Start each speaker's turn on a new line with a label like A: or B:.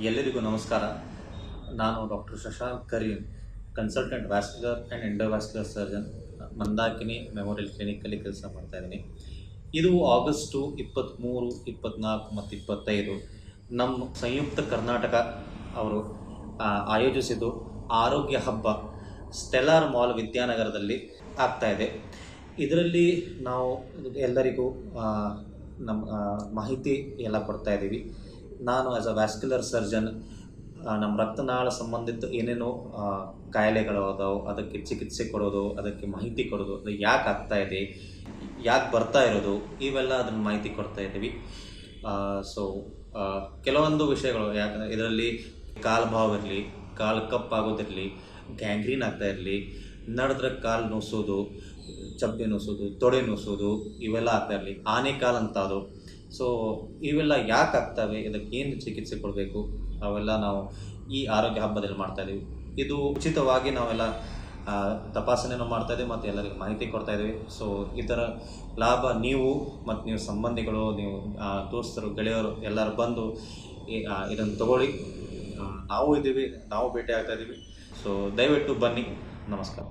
A: ಎಲ್ಲರಿಗೂ ನಮಸ್ಕಾರ. ನಾನು doctor Shashank Kareen consultant vascular and endovascular surgeon Mandakini memorial ಕ್ಲಿನಿಕಲ್ಲಿ ಕೆಲಸ ಮಾಡ್ತಾ ಇದ್ದೀನಿ. ಇದು ಆಗಸ್ಟು ಇಪ್ಪತ್ತ್ಮೂರು ಇಪ್ಪತ್ತ್ನಾಲ್ಕು ಮತ್ತು ಇಪ್ಪತ್ತೈದು ನಮ್ಮ ಸಂಯುಕ್ತ ಕರ್ನಾಟಕ ಅವರು ಆಯೋಜಿಸಿದ್ದು ಆರೋಗ್ಯ ಹಬ್ಬ ಸ್ಟೆಲಾರ್ ಮಾಲ್ ವಿದ್ಯಾನಗರದಲ್ಲಿ ಇದೆ. ಇದರಲ್ಲಿ ನಾವು ಎಲ್ಲರಿಗೂ ನಮ್ಮ ಮಾಹಿತಿ ಎಲ್ಲ ಕೊಡ್ತಾ ಇದ್ದೀವಿ. ನಾನು ಆ್ಯಸ್ ಅ ವ್ಯಾಸ್ಕ್ಯುಲರ್ ಸರ್ಜನ್ ನಮ್ಮ ರಕ್ತನಾಳ ಸಂಬಂಧಿತ ಏನೇನೋ ಕಾಯಿಲೆಗಳು ಅದಾವೆ ಅದಕ್ಕೆ ಚಿಕಿತ್ಸೆ ಕೊಡೋದು, ಅದಕ್ಕೆ ಮಾಹಿತಿ ಕೊಡೋದು, ಅದು ಯಾಕೆ ಆಗ್ತಾ ಇದೆ, ಯಾಕೆ ಬರ್ತಾ ಇರೋದು, ಇವೆಲ್ಲ ಅದನ್ನ ಮಾಹಿತಿ ಕೊಡ್ತಾ ಇದ್ದೀವಿ. ಸೊ ಕೆಲವೊಂದು ವಿಷಯಗಳು, ಯಾಕಂದರೆ ಇದರಲ್ಲಿ ಕಾಲು ಭಾವ ಇರಲಿ, ಕಾಲು ಕಪ್ಪಾಗೋದಿರಲಿ ಗ್ಯಾಂಗ್ರೀನ್ ಆಗ್ತಾ ಇರಲಿ, ನಡೆದ್ರೆ ಕಾಲು ನುಸೋದು, ಚಪ್ಪೆ ನುಸೋದು, ತೊಡೆ ನುಸೋದು, ಇವೆಲ್ಲ ಆಗ್ತಾ ಇರಲಿ. ಆನೆ ಕಾಲು ಅಂತ ಸೊ ಇವೆಲ್ಲ ಯಾಕೆ ಆಗ್ತವೆ? ಇದಕ್ಕೆ ಏನು ಚಿಕಿತ್ಸೆ ಕೊಡಬೇಕು? ಅವೆಲ್ಲ ನಾವು ಈ ಆರೋಗ್ಯ ಹಬ್ಬದಲ್ಲಿ ಮಾಡ್ತಾ ಇದ್ದೀವಿ ಇದು ಉಚಿತವಾಗಿ ನಾವೆಲ್ಲ ತಪಾಸಣೆಯನ್ನು ಮಾಡ್ತಾ ಇದ್ದೀವಿ ಮತ್ತು ಎಲ್ಲರಿಗೂ ಮಾಹಿತಿ ಕೊಡ್ತಾ ಇದ್ದೀವಿ ಸೊ ಥರ ಲಾಭ ನೀವು ಮತ್ತು ನೀವು ಸಂಬಂಧಿಗಳು, ನೀವು ದೋಸ್ತರು, ಗೆಳೆಯರು ಎಲ್ಲರೂ ಬಂದು ಇದನ್ನು ತಗೊಳ್ಳಿ. ನಾವು ಇದ್ದೀವಿ, ನಾವು ಭೇಟಿ ಆಗ್ತಾ ಇದ್ದೀವಿ ಸೊ ದಯವಿಟ್ಟು ಬನ್ನಿ. ನಮಸ್ಕಾರ.